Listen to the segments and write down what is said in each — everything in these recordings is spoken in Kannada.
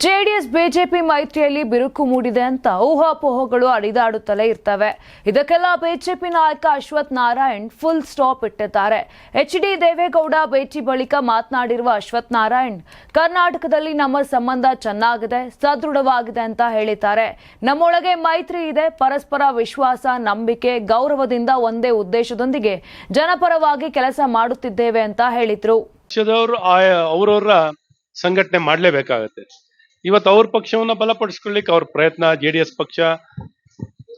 ಜೆಡಿಎಸ್, ಬಿಜೆಪಿ ಮೈತ್ರಿಯಲ್ಲಿ ಬಿರುಕು ಮೂಡಿದೆ ಅಂತ ಊಹಾಪೋಹಗಳು ಅಡಿದಾಡುತ್ತಲೇ ಇರ್ತವೆ. ಇದಕ್ಕೆಲ್ಲ ಬಿಜೆಪಿ ನಾಯಕ ಅಶ್ವಥ್ ನಾರಾಯಣ್ ಫುಲ್ ಸ್ಟಾಪ್ ಇಟ್ಟಿದ್ದಾರೆ. ಎಚ್ ಡಿ ದೇವೇಗೌಡ ಭೇಟಿ ಬಳಿಕ ಮಾತನಾಡಿರುವ ಅಶ್ವಥ್ ನಾರಾಯಣ್, ಕರ್ನಾಟಕದಲ್ಲಿ ನಮ್ಮ ಸಂಬಂಧ ಚೆನ್ನಾಗಿದೆ, ಸದೃಢವಾಗಿದೆ ಅಂತ ಹೇಳಿದ್ದಾರೆ. ನಮ್ಮೊಳಗೆ ಮೈತ್ರಿ ಇದೆ, ಪರಸ್ಪರ ವಿಶ್ವಾಸ, ನಂಬಿಕೆ, ಗೌರವದಿಂದ ಒಂದೇ ಉದ್ದೇಶದೊಂದಿಗೆ ಜನಪರವಾಗಿ ಕೆಲಸ ಮಾಡುತ್ತಿದ್ದೇವೆ ಅಂತ ಹೇಳಿದ್ರು. ಸಂಘಟನೆ ಮಾಡಲೇಬೇಕಾಗತ್ತೆ. ಇವತ್ತು ಅವ್ರ ಪಕ್ಷವನ್ನ ಬಲಪಡಿಸ್ಕೊಳ್ಳಿಕ್ಕೆ ಅವ್ರ ಪ್ರಯತ್ನ, ಜೆ ಡಿ ಎಸ್ ಪಕ್ಷ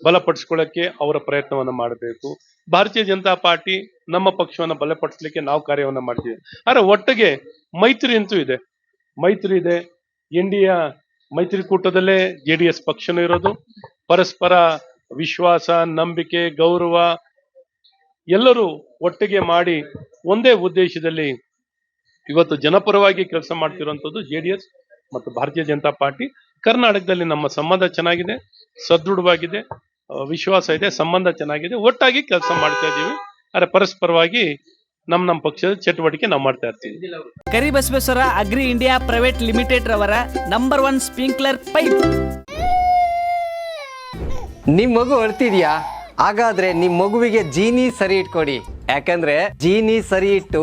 ಬಲಪಡಿಸ್ಕೊಳ್ಳಕ್ಕೆ ಅವರ ಪ್ರಯತ್ನವನ್ನ ಮಾಡಬೇಕು. ಭಾರತೀಯ ಜನತಾ ಪಾರ್ಟಿ ನಮ್ಮ ಪಕ್ಷವನ್ನ ಬಲಪಡಿಸ್ಲಿಕ್ಕೆ ನಾವು ಕಾರ್ಯವನ್ನ ಮಾಡ್ತೀವಿ. ಆದ್ರೆ ಒಟ್ಟಿಗೆ ಮೈತ್ರಿ ಅಂತೂ ಇದೆ. ಮೈತ್ರಿ ಇದೆ. ಇಂಡಿಯಾ ಮೈತ್ರಿಕೂಟದಲ್ಲೇ ಜೆ ಡಿ ಎಸ್ ಪಕ್ಷನೂ ಇರೋದು. ಪರಸ್ಪರ ವಿಶ್ವಾಸ, ನಂಬಿಕೆ, ಗೌರವ ಎಲ್ಲರೂ ಒಟ್ಟಿಗೆ ಮಾಡಿ ಒಂದೇ ಉದ್ದೇಶದಲ್ಲಿ ಇವತ್ತು ಜನಪರವಾಗಿ ಕೆಲಸ ಮಾಡ್ತಿರುವಂಥದ್ದು ಜೆ ಡಿ ಎಸ್. ಮತ್ತು ಭಾರತೀಯ ಜನತಾ ಪಾರ್ಟಿ ಕರ್ನಾಟಕದಲ್ಲಿ ನಮ್ಮ ಸಂಬಂಧ ಚೆನ್ನಾಗಿದೆ ಸದೃಢವಾಗಿದೆ ವಿಶ್ವಾಸ ಇದೆ ಸಂಬಂಧ ಚೆನ್ನಾಗಿದೆ ಒಟ್ಟಾಗಿ ಕೆಲಸ ಮಾಡ್ತಾ ಇದ್ದೀವಿ. ಆದರೆ ಪರಸ್ಪರವಾಗಿ ನಮ್ಮ ನಮ್ಮ ಪಕ್ಷದ ಚಟುವಟಿಕೆ ನಾವು ಮಾಡ್ತಾ ಇರ್ತೀವಿ. Karibasaveshwara agri India private limited ರವರ ನಂಬರ್ ಒನ್ ಸ್ಪ್ರಿಂಕ್ಲರ್ ಪೈಪ್. ನಿಮ್ ಮಗು ಅಳ್ತಿದ್ಯಾ? ಹಾಗಾದ್ರೆ ನಿಮ್ ಮಗುವಿಗೆ ಜೀನಿ ಸರಿ ಇಟ್ಕೊಡಿ. ಯಾಕಂದ್ರೆ ಜೀನಿ ಸರಿ ಇಟ್ಟು